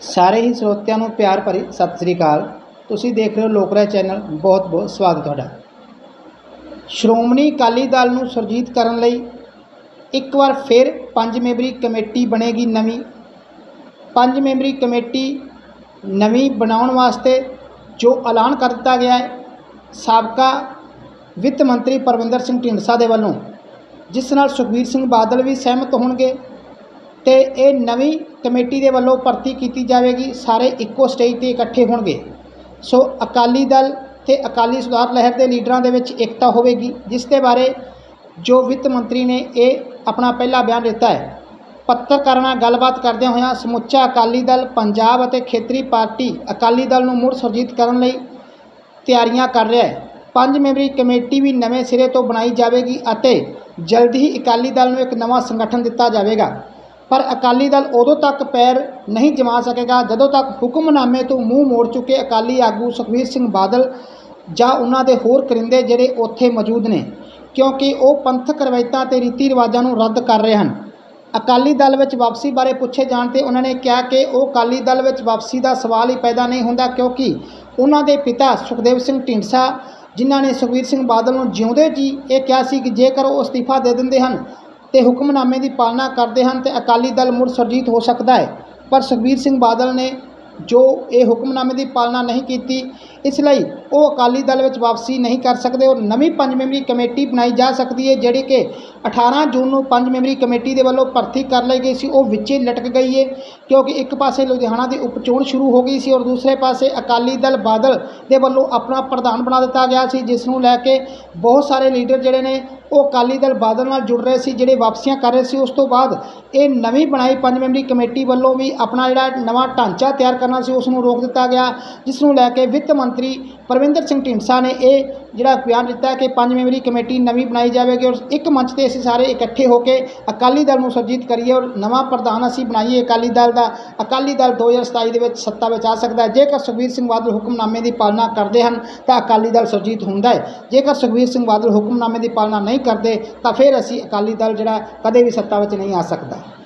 ਸਾਰੇ ਹੀ ਸਰੋਤਿਆਂ ਨੂੰ ਪਿਆਰ ਭਰੀ ਸਤਿ ਸ੍ਰੀ ਅਕਾਲ। ਤੁਸੀਂ ਦੇਖ ਰਹੇ ਹੋ ਲੋਕਰਾਏ ਚੈਨਲ। ਬਹੁਤ ਬਹੁਤ ਸਵਾਗਤ ਤੁਹਾਡਾ। ਸ਼੍ਰੋਮਣੀ ਅਕਾਲੀ ਦਲ ਨੂੰ ਸੁਰਜੀਤ ਕਰਨ ਲਈ ਇੱਕ ਵਾਰ ਫਿਰ ਪੰਜ ਮੈਂਬਰੀ ਕਮੇਟੀ ਬਣੇਗੀ ਨਵੀਂ। ਪੰਜ ਮੈਂਬਰੀ ਕਮੇਟੀ ਨਵੀਂ ਬਣਾਉਣ ਵਾਸਤੇ ਜੋ ਐਲਾਨ ਕਰ ਦਿੱਤਾ ਗਿਆ ਹੈ, ਸਾਬਕਾ ਵਿੱਤ ਮੰਤਰੀ ਪਰਵਿੰਦਰ ਸਿੰਘ ਢੀਂਡਸਾ ਦੇ ਵੱਲੋਂ, ਜਿਸ ਨਾਲ ਸੁਖਬੀਰ ਸਿੰਘ ਬਾਦਲ ਵੀ ਸਹਿਮਤ ਹੋਣਗੇ ਤੇ ਇਹ ਨਵੀਂ ਕਮੇਟੀ ਦੇ ਵੱਲੋਂ ਭਰਤੀ ਕੀਤੀ ਜਾਵੇਗੀ, ਸਾਰੇ ਇੱਕੋ ਸਟੇਜ ਤੇ ਇਕੱਠੇ ਹੋਣਗੇ। ਸੋ ਅਕਾਲੀ ਦਲ ਤੇ ਅਕਾਲੀ ਸੁਧਾਰ ਲਹਿਰ ਦੇ ਲੀਡਰਾਂ ਦੇ ਵਿੱਚ ਏਕਤਾ ਹੋਵੇਗੀ, ਜਿਸ ਦੇ ਬਾਰੇ ਜੋ ਵਿੱਤ ਮੰਤਰੀ ਨੇ ਇਹ ਆਪਣਾ ਪਹਿਲਾ ਬਿਆਨ ਦਿੱਤਾ ਹੈ। ਪੱਤਰਕਾਰਾਂ ਨਾਲ ਗੱਲਬਾਤ ਕਰਦਿਆਂ ਹੋਇਆਂ ਸਮੁੱਚਾ ਅਕਾਲੀ ਦਲ, ਪੰਜਾਬ ਅਤੇ ਖੇਤਰੀ ਪਾਰਟੀ ਅਕਾਲੀ ਦਲ ਨੂੰ ਮੁੜ ਸੁਰਜੀਤ ਕਰਨ ਲਈ ਤਿਆਰੀਆਂ ਕਰ ਰਿਹਾ ਹੈ। ਪੰਜ ਮੈਂਬਰੀ ਕਮੇਟੀ ਵੀ ਨਵੇਂ ਸਿਰੇ ਤੋਂ ਬਣਾਈ ਜਾਵੇਗੀ ਅਤੇ ਜਲਦੀ ਹੀ ਅਕਾਲੀ ਦਲ ਨੂੰ ਇੱਕ ਨਵਾਂ ਸੰਗਠਨ ਦਿੱਤਾ ਜਾਵੇਗਾ। ਪਰ ਅਕਾਲੀ ਦਲ ਉਦੋਂ ਤੱਕ ਪੈਰ ਨਹੀਂ ਜਮਾ ਸਕੇਗਾ ਜਦੋਂ ਤੱਕ ਹੁਕਮਨਾਮੇ ਤੋਂ ਮੂੰਹ ਮੋੜ ਚੁੱਕੇ ਅਕਾਲੀ ਆਗੂ ਸੁਖਬੀਰ ਸਿੰਘ ਬਾਦਲ ਜਾਂ ਉਹਨਾਂ ਦੇ ਹੋਰ ਕਰਿੰਦੇ ਜਿਹੜੇ ਉੱਥੇ ਮੌਜੂਦ ਨੇ, ਕਿਉਂਕਿ ਉਹ ਪੰਥਕ ਰਵਾਇਤਾਂ ਤੇ ਰੀਤੀ ਰਿਵਾਜਾਂ ਨੂੰ ਰੱਦ ਕਰ ਰਹੇ ਹਨ। ਅਕਾਲੀ ਦਲ ਵਿੱਚ ਵਾਪਸੀ ਬਾਰੇ ਪੁੱਛੇ ਜਾਣ ਤੇ ਉਹਨਾਂ ਨੇ ਕਿਹਾ ਕਿ ਉਹ ਅਕਾਲੀ ਦਲ ਵਿੱਚ ਵਾਪਸੀ ਦਾ ਸਵਾਲ ਹੀ ਪੈਦਾ ਨਹੀਂ ਹੁੰਦਾ ਕਿਉਂਕਿ ਉਹਨਾਂ ਦੇ ਪਿਤਾ ਸੁਖਦੇਵ ਸਿੰਘ ਢੀਂਡਸਾ, ਜਿਨ੍ਹਾਂ ਨੇ ਸੁਖਬੀਰ ਸਿੰਘ ਬਾਦਲ ਨੂੰ ਜਿਉਂਦੇ ਜੀ, ਇਹ ਕਿਹਾ ਸੀ ਕਿ ਜੇਕਰ ਉਹ ਅਸਤੀਫਾ ਦੇ ਦਿੰਦੇ ਹਨ ਤੇ ਹੁਕਮਨਾਮੇ ਦੀ ਪਾਲਣਾ ਕਰਦੇ ਹਨ ਤੇ ਅਕਾਲੀ ਦਲ ਮੁੜ ਸੁਰਜੀਤ ਹੋ ਸਕਦਾ ਹੈ। ਪਰ ਸੁਖਬੀਰ ਸਿੰਘ ਬਾਦਲ ਨੇ ਜੋ ਇਹ ਹੁਕਮਨਾਮੇ ਦੀ ਪਾਲਣਾ ਨਹੀਂ ਕੀਤੀ, ਇਸ ਲਈ ਉਹ ਅਕਾਲੀ ਦਲ ਵਿੱਚ ਵਾਪਸੀ ਨਹੀਂ ਕਰ ਸਕਦੇ ਔਰ ਨਵੀਂ ਪੰਜ ਮੈਂਬਰੀ ਕਮੇਟੀ ਬਣਾਈ ਜਾ ਸਕਦੀ ਹੈ, ਜਿਹੜੀ ਕਿ 18 ਜੂਨ ਨੂੰ ਪੰਜ ਮੈਂਬਰੀ ਕਮੇਟੀ ਦੇ ਵੱਲੋਂ ਭਰਤੀ ਕਰ ਲਈ ਗਈ ਸੀ, ਉਹ ਵਿੱਚੇ ਲਟਕ ਗਈ ਹੈ, ਕਿਉਂਕਿ ਇੱਕ ਪਾਸੇ ਲੁਧਿਆਣਾ ਦੀ ਉਪਚੋਣ ਸ਼ੁਰੂ ਹੋ ਗਈ ਸੀ ਔਰ ਦੂਸਰੇ ਪਾਸੇ ਅਕਾਲੀ ਦਲ ਬਾਦਲ ਦੇ ਵੱਲੋਂ ਆਪਣਾ ਪ੍ਰਧਾਨ ਬਣਾ ਦਿੱਤਾ ਗਿਆ ਸੀ, ਜਿਸ ਨੂੰ ਲੈ ਕੇ ਬਹੁਤ ਸਾਰੇ ਲੀਡਰ ਜਿਹੜੇ ਨੇ, ਉਹ ਅਕਾਲੀ ਦਲ ਬਾਦਲ ਨਾਲ ਜੁੜ ਰਹੇ ਸੀ, ਜਿਹੜੇ ਵਾਪਸੀਆਂ ਕਰ ਰਹੇ ਸੀ, ਉਸ ਤੋਂ ਬਾਅਦ ਇਹ ਨਵੀਂ ਬਣਾਈ ਪੰਜ ਮੈਂਬਰੀ ਕਮੇਟੀ ਵੱਲੋਂ ਵੀ ਆਪਣਾ ਜਿਹੜਾ ਨਵਾਂ ਢਾਂਚਾ ਤਿਆਰ ਕਰ ਕਰਨਾ ਸੀ ਉਸ ਨੂੰ ਰੋਕ ਦਿੱਤਾ ਗਿਆ ਜਿਸ ਨੂੰ ਲੈ ਕੇ ਵਿੱਤ ਮੰਤਰੀ ਪਰਵਿੰਦਰ ਸਿੰਘ ਢੀਂਡਸਾ ਨੇ ਇਹ ਜਿਹੜਾ ਬਿਆਨ ਦਿੱਤਾ ਕਿ ਪੰਜ ਮੈਂਬਰੀ ਕਮੇਟੀ ਨਵੀਂ ਬਣਾਈ ਜਾਵੇਗੀ ਔਰ ਇੱਕ ਮੰਚ ਤੇ ਅਸੀਂ ਸਾਰੇ ਇਕੱਠੇ ਹੋ ਕੇ ਅਕਾਲੀ ਦਲ ਨੂੰ ਸੁਰਜੀਤ ਕਰੀਏ ਔਰ ਨਵਾਂ ਪ੍ਰਧਾਨ ਅਸੀਂ ਬਣਾਈਏ ਅਕਾਲੀ ਦਲ ਦਾ, ਅਕਾਲੀ ਦਲ 2027 ਦੇ ਵਿੱਚ ਸੱਤਾ ਵਿੱਚ ਆ ਸਕਦਾ ਹੈ। ਜੇਕਰ ਸੁਖਬੀਰ ਸਿੰਘ ਬਾਦਲ ਹੁਕਮਨਾਮੇ ਦੀ ਪਾਲਣਾ ਕਰਦੇ ਹਨ, ਤਾਂ ਅਕਾਲੀ ਦਲ ਸੁਰਜੀਤ ਹੁੰਦਾ ਹੈ। ਜੇਕਰ ਸੁਖਬੀਰ ਸਿੰਘ ਬਾਦਲ ਹੁਕਮਨਾਮੇ ਦੀ ਪਾਲਣਾ ਨਹੀਂ ਕਰਦੇ, ਤਾਂ ਫਿਰ ਅਸੀਂ ਅਕਾਲੀ ਦਲ ਜਿਹੜਾ ਕਦੇ ਵੀ ਸੱਤਾ ਵਿੱਚ ਨਹੀਂ ਆ ਸਕਦਾ।